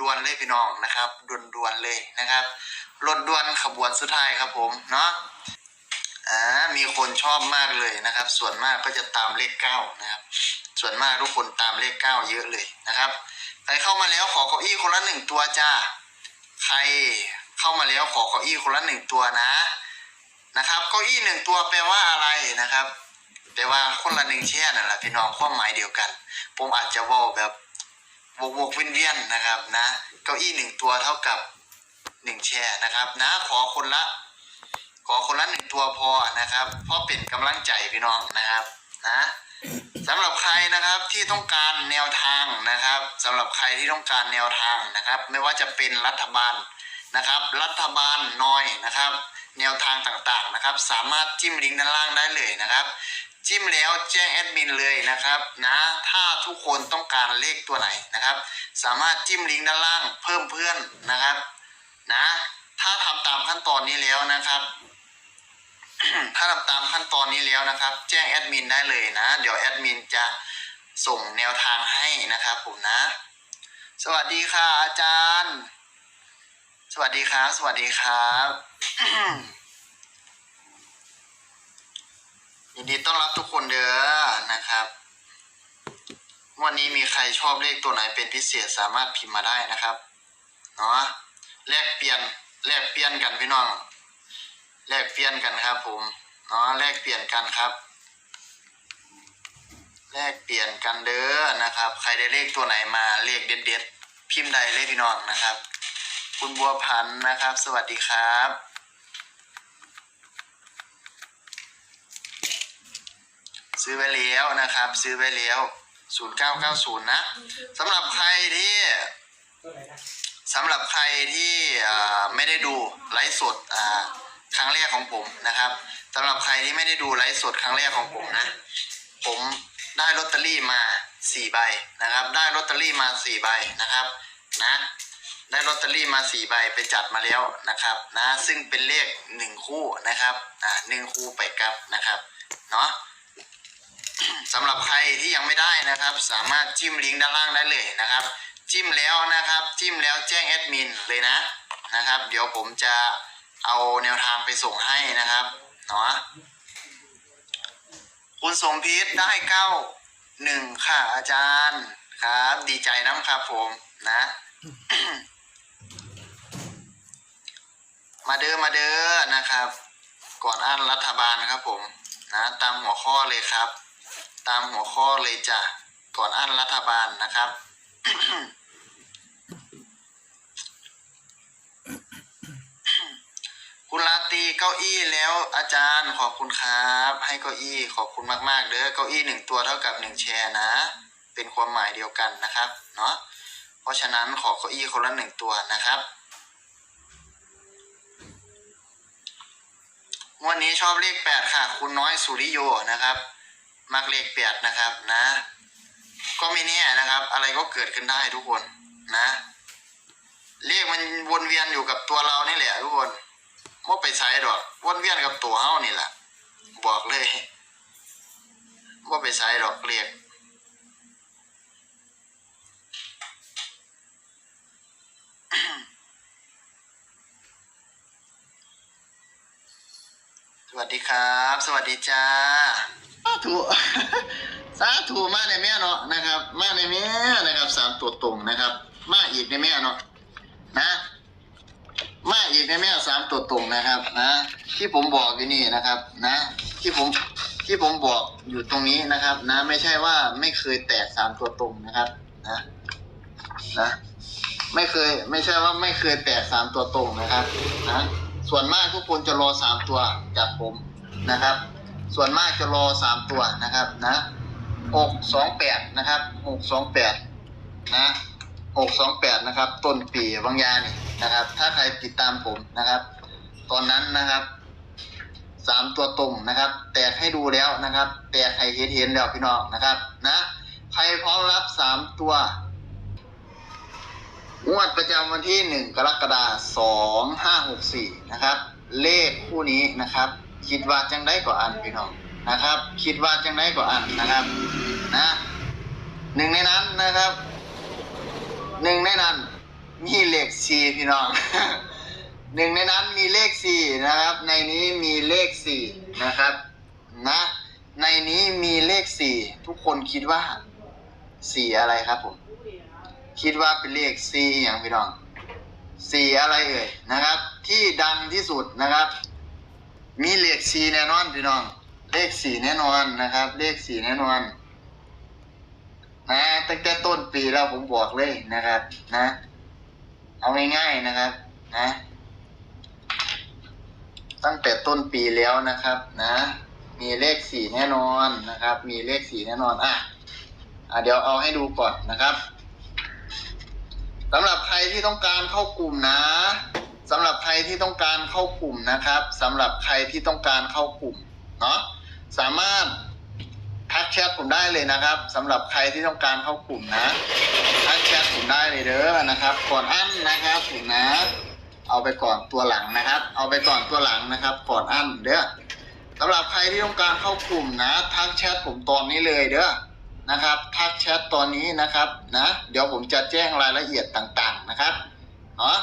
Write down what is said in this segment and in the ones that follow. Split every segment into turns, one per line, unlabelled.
ด่วนๆเลยพี่น้องนะครับด่วนๆเลยนะครับรถด่วนขบวนสุดท้ายครับผมเนาะอ่ามีคนชอบมากเลยนะครับ ส่วนมากก็จะตามเลขเก้านะครับ ส่วนมากทุกคนตามเลขเก้าเยอะเลยนะครับใครเข้ามาแล้วขอเก้าอี้คนละหนึ่งตัวจ้าใครเข้ามาแล้วขอเก้าอี้คนละหนึ่งตัวนะนะครับเก้าอี้หนึ่งตัวแปลว่าอะไรนะครับแปลว่าคนละหนึ่งแช่นั่นแหละพี่น้องความหมายเดียวกัน ผมอาจจะว่าแบบ วกๆเวียนๆนะครับนะเก้าอี้หนึ่งตัวเท่ากับหนึ่งแช่นะครับ นะขอคนละ ขอคนละหนึ่งตัวพอนะครับเพราะเป็นกำลังใจพี่น้องนะครับนะสำหรับใครนะครับที่ต้องการแนวทางนะครับสำหรับใครที่ต้องการแนวทางนะครับ ไม่ว่าจะเป็นรัฐบาลนะครับ รัฐบาลน้อยนะครับ แนวทางต่างๆนะครับ สามารถจิ้มลิงก์ด้านล่างได้เลยนะครับ จิ้มแล้วแจ้งแอดมินเลยนะครับนะถ้าทุกคนต้องการเลขตัวไหนนะครับ สามารถจิ้มลิงก์ด้านล่างเพิ่มเพื่อนนะครับนะถ้าทำตามขั้นตอนนี้แล้วนะครับ ถ้าทำตามขั้นตอนนี้แล้วนะครับ แจ้งแอดมินได้เลยนะ เดี๋ยวแอดมินจะส่งแนวทางให้นะครับผมนะ สวัสดีค่ะอาจารย์ สวัสดีครับ สวัสดีครับ ยินดีต้อนรับทุกคนเด้อนะครับ วันนี้มีใครชอบเลขตัวไหนเป็นพิเศษสามารถพิมพ์มาได้นะครับเนาะแลกเปลี่ยนแลกเปลี่ยนกันพี่น้องแลกเปลี่ยนกันครับ ผมเนาะแลกเปลี่ยนกันครับแลกเปลี่ยนกันเด้อนะครับ ใครได้เลขตัวไหนมาเลขเด็ดๆพิมพ์ใดเลยพี่น้องนะครับ คุณบัวพันธ์นะครับ สวัสดีครับ ซื้อไว้แล้วนะครับ ซื้อไว้แล้ว0990นะสำหรับใครที่สำหรับใครที่ไม่ได้ดูไลฟ์สดครั้งแรกของผมนะครับสำหรับใครที่ไม่ได้ดูไลฟ์สดครั้งแรกของผมนะ ผมได้ลอตเตอรี่มาสี่ใบนะครับ ได้ลอตเตอรี่มาสี่ใบนะครับนะได้ลอตเตอรี่มาสี่ใบไปจัดมาแล้วนะครับนะซึ่งเป็นเลขหนึ่งคู่นะครับอ่าหนึ่งคู่ไปกับนะครับเนาะ สำหรับใครที่ยังไม่ได้นะครับ สามารถจิ้มลิงก์ด้านล่างได้เลยนะครับ จิ้มแล้วนะครับ จิ้มแล้วแจ้งแอดมินเลยนะนะครับ เดี๋ยวผมจะเอาแนวทางไปส่งให้นะครับเนาะคุณสมพิษได้เก้าหนึ่งค่ะอาจารย์ครับ ดีใจน้ำครับผมนะ มาเด้อมาเด้อนะครับ ก่อนอ่านรัฐบาลครับผมนะ ตามหัวข้อเลยครับ ตามหัวข้อเลยจ้ะก่อนอ่านรัฐบาลนะครับ คุณลาตีเก้าอี้แล้วอาจารย์ขอบคุณครับ ให้เก้าอี้ขอบคุณมากๆเด้อเก้าอี้หนึ่งตัวเท่ากับหนึ่งแชร์นะ เป็นความหมายเดียวกันนะครับเนาะเพราะฉะนั้นขอเก้าอี้คนละหนึ่งตัวนะครับวันนี้ชอบเลขแปดค่ะ คุณน้อยสุริโยนะครับ มักเลขแปดนะครับนะ ก็ไม่แน่นะครับ อะไรก็เกิดขึ้นได้ทุกคนนะ เลขมันวนเวียนอยู่กับตัวเรานี่แหละทุกคนว่าไปใช้ดอกวนเวียนกับตัวเฮานี่แหละบอกเลยว่าไปใช้ดอกเลขสวัสดีครับ สวัสดีจ้า ธุสาธุมาในแม่เนาะนะครับ มาในแม่นะครับสามตัวตรงนะครับ มาอีกในแม่เนาะนะมาอีกในแม่สามตัวตรงนะครับ นะที่ผมบอกอยู่นี่นะครับ นะ ที่ผมที่ผมบอกอยู่ตรงนี้นะครับ นะ ไม่ใช่ว่าไม่เคยแตกสามตัวตรงนะครับ นะนะไม่เคย ไม่ใช่ว่าไม่เคยแตกสามตัวตรงนะครับ นะส่วนมากทุกคนจะรอสามตัวจากผมนะครับ ส่วนมากจะรอสามตัวนะครับนะหกสองแปดนะครับหกสองแปดนะหกสองแปดนะครับ ต้นปีบางยานี่นะครับ ถ้าใครติดตามผมนะครับ ตอนนั้นนะครับสามตัวตรงนะครับ แตกให้ดูแล้วนะครับ แตกให้เห็นเห็นแล้วพี่น้องนะครับ นะ ใครพร้อมรับสามตัวงวดประจำวันที่หนึ่งกรกฎาสองห้าหกสี่นะครับ เลขคู่นี้นะครับ คิดว่าจังได้กว่าอันพี่น้องนะครับ คิดว่าจังได้กว่าอันนะครับนะหนึ่งในนั้นนะครับหนึ่งในนั้นมีเลขสี่พี่น้องหนึ่งในนั้นมีเลขสี่นะครับ ในนี้มีเลขสี่นะครับนะในนี้มีเลขสี่ทุกคนคิดว่าสี่อะไรครับผม คิดว่าเป็นเลขสี่อย่างพี่น้องสี่อะไรเอ่ยนะครับ ที่ดังที่สุดนะครับ มีเลขสี่แน่นอนพี่น้อง เลขสี่แน่นอนนะครับ เลขสี่แน่นอนนะตั้งแต่ต้นปีแล้วผมบอกเลยนะครับ นะ เอาง่ายๆนะครับ นะ ตั้งแต่ต้นปีแล้วนะครับ นะ มีเลขสี่แน่นอนนะครับ มีเลขสี่แน่นอนอะอะเดี๋ยวเอาให้ดูก่อนนะครับสำหรับใครที่ต้องการเข้ากลุ่มนะ สำหรับใครที่ต้องการเข้ากลุ่มนะครับสำหรับใครที่ต้องการเข้ากลุ่มเนาะสามารถทักแชทผมได้เลยนะครับสำหรับใครที่ต้องการเข้ากลุ่มนะทักแชทผมได้เลยเด้อนะครับ ก่อนอั้นนะครับถึงนะ เอาไปก่อนตัวหลังนะครับ เอาไปก่อนตัวหลังนะครับ ก่อนอั้นเด้อสำหรับใครที่ต้องการเข้ากลุ่มนะ ทักแชทผมตอนนี้เลยเด้อนะครับ ทักแชทตอนนี้นะครับนะ เดี๋ยวผมจะแจ้งรายละเอียดต่างๆนะครับเนาะ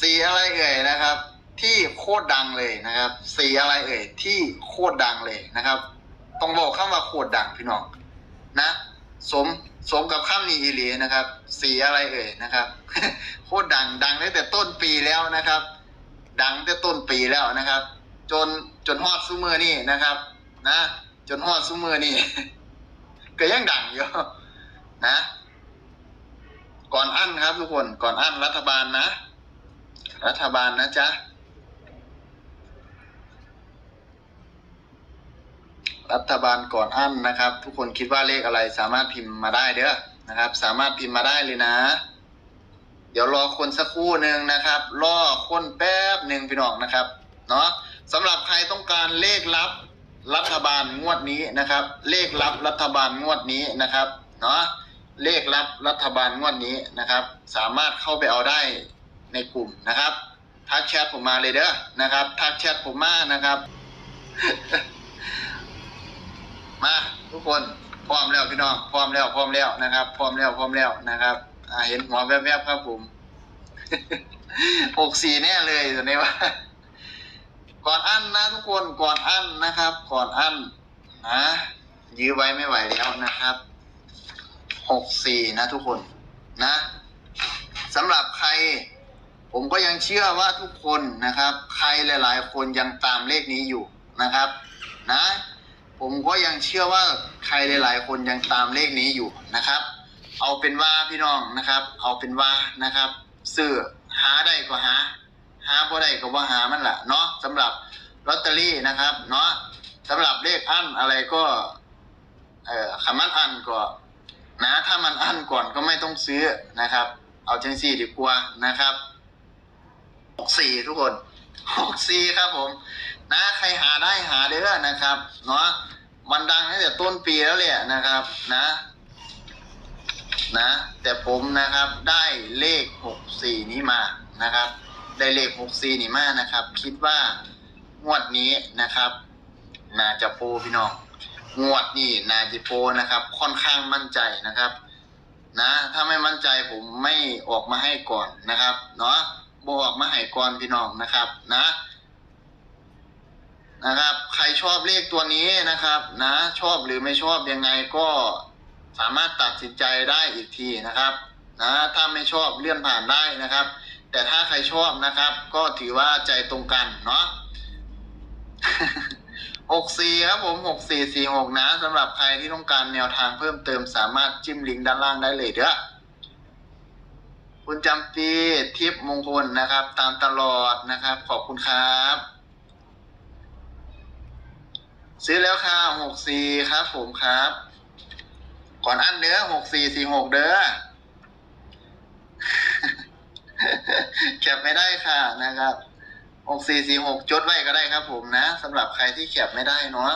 สีอะไรเอ่ยนะครับ ที่โคตรดังเลยนะครับ สีอะไรเอ่ยที่โคตรดังเลยนะครับ ต้องบอกคำว่าโคตรดังพี่น้องนะ สมสมกับข้ามนี้อีหลีนะครับ สีอะไรเอ่ยนะครับ โคตรดังดังตั้งแต่ต้นปีแล้วนะครับ ดังตั้งแต่ต้นปีแล้วนะครับ จนจนฮอดซูเมอร์นี่นะครับ นะ จนฮอดซูเมอร์นี่ก็ยังดังอยู่นะ ก่อนอั้นครับทุกคนก่อนอั้นรัฐบาลนะ รัฐบาลนะจ๊ะรัฐบาลก่อนอั้นนะครับ ทุกคนคิดว่าเลขอะไรสามารถพิมพ์มาได้เด้อนะครับ สามารถพิมพ์มาได้เลยนะ เดี๋ยวรอคนสักครู่หนึ่งนะครับ รอคนแป๊บหนึ่งพี่น้องนะครับเนาะสำหรับใครต้องการเลขลับรัฐบาลงวดนี้นะครับ เลขลับรัฐบาลงวดนี้นะครับเนาะ เลขลับรัฐบาลงวดนี้นะครับ สามารถเข้าไปเอาได้ในกลุ่มนะครับทักแชทผมมาเลยเด้อนะครับทักแชทผมมานะครับ มาทุกคนพร้อมแล้วพี่น้องพร้อมแล้วพร้อมแล้วนะครับพร้อมแล้วพร้อมแล้วนะครับเห็นหัวแวบๆครับผมหกสี่แน่เลยตอนนี้ว่าก่อนอั้นนะทุกคนก่อนอั้นนะครับ ก่อนอั้นนะยื้อไว้ไม่ไหวแล้วนะครับ หกสี่นะทุกคนนะสำหรับใคร ผมก็ยังเชื่อว่าทุกคนนะครับ ใครหลาย ๆ คนยังตามเลขนี้อยู่นะครับ นะ ผมก็ยังเชื่อว่าใครหลาย ๆ คนยังตามเลขนี้อยู่นะครับ เอาเป็นว่าพี่น้องนะครับ เอาเป็นว่านะครับซื้อหาได้ก็หาหาบ่ได้ก็บ่หามันละเนาะสำหรับลอตเตอรี่นะครับ เนาะสำหรับเลขอันอะไรก็ เอ่อคำมันอันก็ นะถ้ามันอั้นก่อนก็ไม่ต้องซื้อนะครับ เอาจังสี่ดีกว่านะครับหกสี่ทุกคนหกสี่ครับผม นะใครหาได้หาเด้อนะครับเนาะมันดังตั้งแต่ต้นปีแล้วแหละนะครับนะ นะ แต่ผมนะครับได้เลขหกสี่นี้มานะครับ ได้เลขหกสี่นี้มานะครับ คิดว่างวดนี้นะครับน่าจะโปพี่น้อง งวดนี้น่าจะโปรนะครับ ค่อนข้างมั่นใจนะครับ นะ ถ้าไม่มั่นใจผมไม่ออกมาให้ก่อนนะครับเนาะบออกมาให้ก่อนพี่น้องนะครับ นะ นะครับ ใครชอบเลขตัวนี้นะครับ นะ ชอบหรือไม่ชอบยังไงก็สามารถตัดสินใจได้อีกทีนะครับ นะ ถ้าไม่ชอบเลื่อนผ่านได้นะครับ แต่ถ้าใครชอบนะครับ ก็ถือว่าใจตรงกันเนาะ หกสี่ครับผมหกสี่สี่หกนะสำหรับใครที่ต้องการแนวทางเพิ่มเติมสามารถจิ้มลิงก์ด้านล่างได้เลยเด้อคุณจำปีทิพมงคลนะครับ ตามตลอดนะครับ ขอบคุณครับ ซื้อแล้วค่ะหกสี่ครับผมครับ ก่อนอันเด้อหกสี่สี่หกเด้อแคปไม่ได้ค่ะนะครับ หกสี่สี่หกจดไว้ก็ได้ครับผมนะสำหรับใครที่แคปไม่ได้เนาะ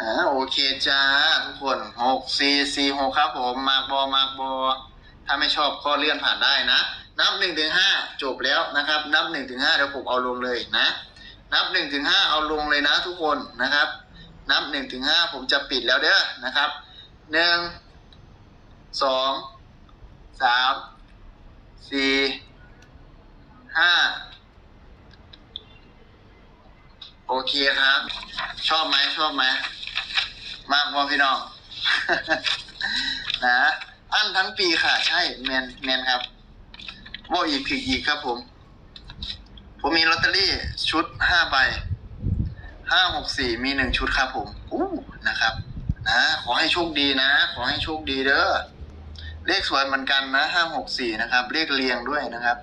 อ่าโอเคจ้าทุกคนหกสี่สี่หกครับผม มากบอมากบอถ้าไม่ชอบก็เลื่อนผ่านได้นะ นับหนึ่งถึงห้าจบแล้วนะครับ นับหนึ่งถึงห้าเดี๋ยวผมเอาลงเลยนะ นับหนึ่งถึงห้าเอาลงเลยนะทุกคนนะครับ นับหนึ่งถึงห้าผมจะปิดแล้วเด้อนะครับหนึ่งสองสามสี่ห้าโอเคครับ ชอบไหมชอบไหมมากพ่อพี่น้อง นะอันทั้งปีค่ะ ใช่เมนเมนครับว่าอีกผิดอีกครับผม ผมมีลอตเตอรี่ชุดห้าใบ ห้าหกสี่มีหนึ่งชุดครับผมอู้นะครับ นะ ขอให้โชคดีนะ ขอให้โชคดีเด้อเลขสวยเหมือนกันนะห้าหกสี่นะครับ เลขเรียงด้วยนะครับ